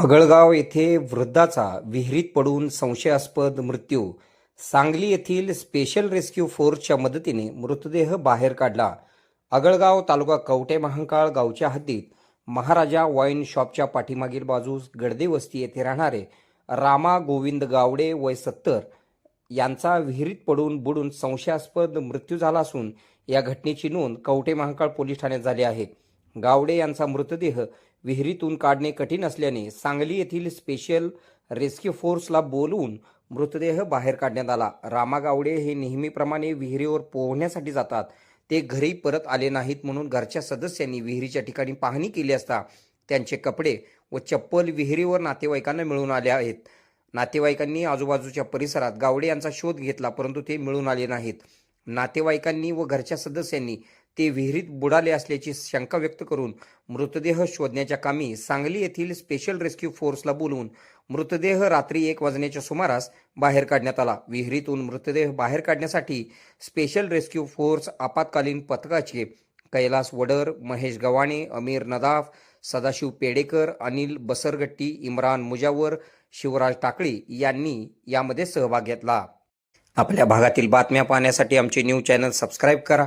आगळगाव येथे वृद्धाचा विहिरीत पडून संशयास्पद मृत्यू. सांगली येथील स्पेशल रेस्क्यू फोर्सच्या मदतीने मृतदेह बाहेर काढला. आगळगाव तालुका कवटे महांकाळ गावच्या हद्दीत महाराजा वाईन शॉपच्या पाठीमागील बाजूस गडदेवस्ती येथे राहणारे रामा गोविंद गावडे वय सत्तर यांचा विहिरीत पडून बुडून संशयास्पद मृत्यू झाला असून या घटनेची नोंद कवटे महांकाळ पोलीस ठाण्यात झाली आहे. गावडे यांचा मृतदेह विहिरीतून काढणे कठीण असल्याने सांगली येथील स्पेशल रेस्क्यू फोर्सला बोलवून मृतदेह बाहेर काढण्यात आला. रामा गावडे हे नेहमीप्रमाणे विहिरीवर पोहण्यासाठी जातात. ते घरी परत आले नाहीत म्हणून घरच्या सदस्यांनी विहिरीच्या ठिकाणी पाहणी केली असता त्यांचे कपडे व चप्पल विहिरीवर नातेवाईकांना मिळून आले आहेत. नातेवाईकांनी आजूबाजूच्या परिसरात गावडे यांचा शोध घेतला परंतु ते मिळून आले नाहीत. नातेवाईकांनी व घरच्या सदस्यांनी ते विहिरीत बुडाले असल्याची शंका व्यक्त करून मृतदेह शोधण्याच्या कामी सांगली येथील स्पेशल रेस्क्यू फोर्सला बोलवून मृतदेह रात्री एक वाजण्याच्या सुमारास बाहेर काढण्यात आला. विहिरीतून मृतदेह बाहेर काढण्यासाठी स्पेशल रेस्क्यू फोर्स आपत्कालीन पथकाचे कैलास वडर महेश गव्हाणे अमीर नदाफ सदाशिव पेडेकर अनिल बसरगट्टी इम्रान मुजावर शिवराज टाकळी यांनी यामध्ये सहभाग घेतला. आपल्या भागातील बातम्या पाहण्यासाठी आमचे न्यूज चॅनल सबस्क्राईब करा.